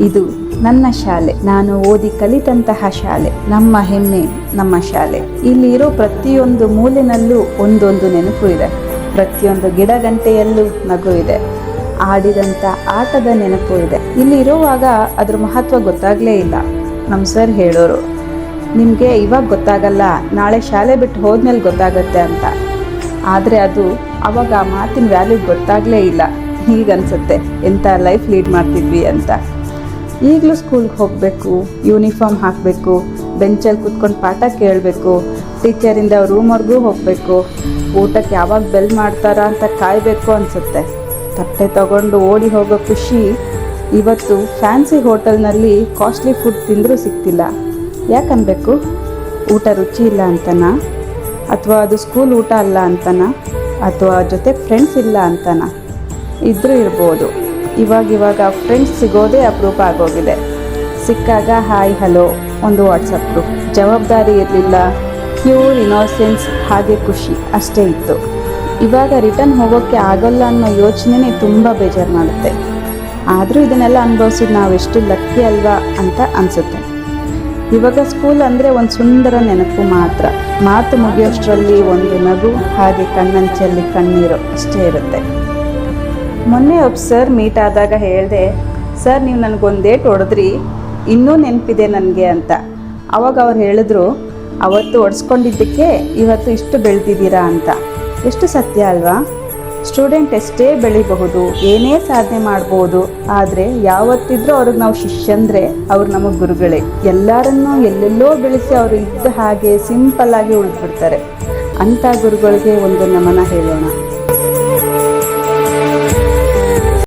ಇದು ನನ್ನ ಶಾಲೆ. ನಾನು ಓದಿ ಕಲಿತಂತಹ ಶಾಲೆ. ನಮ್ಮ ಹೆಮ್ಮೆ ನಮ್ಮ ಶಾಲೆ. ಇಲ್ಲಿ ಇರೋ ಪ್ರತಿಯೊಂದು ಮೂಲೆನಲ್ಲೂ ಒಂದೊಂದು ನೆನಪು ಇದೆ. ಪ್ರತಿಯೊಂದು ಗಿಡಗಂಟೆಯಲ್ಲೂ ನಗು ಇದೆ. ಆಡಿದಂಥ ಆಟದ ನೆನಪು ಇದೆ. ಇಲ್ಲಿ ಇರುವಾಗ ಅದ್ರ ಮಹತ್ವ ಗೊತ್ತಾಗಲೇ ಇಲ್ಲ. ನಮ್ಮ ಸರ್ ಹೇಳೋರು, ನಿಮಗೆ ಇವಾಗ ಗೊತ್ತಾಗಲ್ಲ, ನಾಳೆ ಶಾಲೆ ಬಿಟ್ಟು ಹೋದ್ಮೇಲೆ ಗೊತ್ತಾಗತ್ತೆ ಅಂತ. ಆದರೆ ಅದು ಅವಾಗ ಆ ಮಾತಿನ ವ್ಯಾಲ್ಯೂ ಗೊತ್ತಾಗಲೇ ಇಲ್ಲ. ಹೀಗನ್ಸುತ್ತೆ. ಎಂಥ ಲೈಫ್ ಲೀಡ್ ಮಾಡ್ತಿದ್ವಿ ಅಂತ. ಈಗಲೂ ಸ್ಕೂಲ್ಗೆ ಹೋಗಬೇಕು ಯೂನಿಫಾರ್ಮ್ ಹಾಕಬೇಕು, ಬೆಂಚಲ್ಲಿ ಕೂತ್ಕೊಂಡು ಪಾಠ ಕೇಳಬೇಕು ಟೀಚರಿಂದ ರೂಮ್ವರೆಗೂ ಹೋಗಬೇಕು, ಊಟಕ್ಕೆ ಯಾವಾಗ ಬೆಲ್ ಮಾಡ್ತಾರಾ ಅಂತ ಕಾಯಬೇಕು ಅನಿಸುತ್ತೆ. ತಟ್ಟೆ ತಗೊಂಡು ಓಡಿ ಹೋಗೋ ಖುಷಿ ಇವತ್ತು ಫ್ಯಾನ್ಸಿ ಹೋಟೆಲ್ನಲ್ಲಿ ಕಾಸ್ಟ್ಲಿ ಫುಡ್ ತಿಂದರೂ ಸಿಗ್ತಿಲ್ಲ. ಯಾಕನ್ಬೇಕು? ಊಟ ರುಚಿ ಇಲ್ಲ ಅಂತನಾ? ಅಥವಾ ಅದು ಸ್ಕೂಲ್ ಊಟ ಅಲ್ಲ ಅಂತನಾ? ಅಥವಾ ಜೊತೆ ಫ್ರೆಂಡ್ಸ್ ಇಲ್ಲ ಅಂತನಾ? ಇದ್ರೂ ಇರ್ಬೋದು. ಇವಾಗ ಇವಾಗ ಫ್ರೆಂಡ್ಸ್ ಸಿಗೋದೇ ಅಪರೂಪ ಆಗೋಗಿದೆ. ಸಿಕ್ಕಾಗ ಹಾಯ್ ಹಲೋ ಒಂದು ವಾಟ್ಸಪ್ ಗ್ರೂಪ್ ಜವಾಬ್ದಾರಿ ಇರಲಿಲ್ಲ. ಪ್ಯೂರ್ ಇನೋಸೆನ್ಸ್ ಹಾಗೆ ಖುಷಿ. ಅಷ್ಟೇ ಇತ್ತು. ಇವಾಗ ರಿಟರ್ನ್ ಹೋಗೋಕ್ಕೆ ಆಗೋಲ್ಲ ಅನ್ನೋ ಯೋಚನೆನೇ ತುಂಬ ಬೇಜಾರು ಮಾಡುತ್ತೆ. ಆದರೂ ಇದನ್ನೆಲ್ಲ ಅನುಭವಿಸಿದ ನಾವು ಎಷ್ಟು ಲಕ್ಕಿ ಅಲ್ವಾ ಅಂತ ಅನಿಸುತ್ತೆ. ಇವಾಗ ಸ್ಕೂಲ್ ಅಂದರೆ ಒಂದು ಸುಂದರ ನೆನಪು ಮಾತ್ರ. ಮಾತು ಮುಗಿಯೋಷ್ಟರಲ್ಲಿ ಒಂದು ನಗು, ಹಾಗೆ ಕಣ್ಣಂಚಲ್ಲಿ ಕಣ್ಣೀರು, ಅಷ್ಟೇ ಇರುತ್ತೆ. ಮೊನ್ನೆ ಒಬ್ಬ ಸರ್ ಮೀಟ್ ಆದಾಗ ಹೇಳಿದೆ, ಸರ್, ನೀವು ನನಗೊಂದು ಡೇಟ್ ಹೊಡೆದ್ರಿ, ಇನ್ನೂ ನೆನಪಿದೆ ನನಗೆ ಅಂತ. ಅವಾಗ ಅವ್ರು ಹೇಳಿದ್ರು, ಅವತ್ತು ಒಡ್ಸ್ಕೊಂಡಿದ್ದಕ್ಕೆ ಇವತ್ತು ಇಷ್ಟು ಬೆಳೆದಿದ್ದೀರಾ ಅಂತ. ಎಷ್ಟು ಸತ್ಯ ಅಲ್ವಾ? ಸ್ಟೂಡೆಂಟ್ ಎಷ್ಟೇ ಬೆಳಿಬಹುದು, ಏನೇ ಸಾಧನೆ ಮಾಡ್ಬೋದು, ಆದರೆ ಯಾವತ್ತಿದ್ರೂ ಅವ್ರಿಗೆ ನಾವು ಶಿಷ್ಯಂದರೆ ಅವ್ರು ನಮಗೆ ಗುರುಗಳೇ. ಎಲ್ಲರನ್ನೂ ಎಲ್ಲೆಲ್ಲೋ ಬೆಳೆಸಿ ಅವರು ಇದ್ದ ಹಾಗೆ ಸಿಂಪಲ್ ಆಗಿ ಉಳಿದ್ಬಿಡ್ತಾರೆ. ಅಂಥ ಗುರುಗಳಿಗೆ ಒಂದು ನಮನ ಹೇಳೋಣ.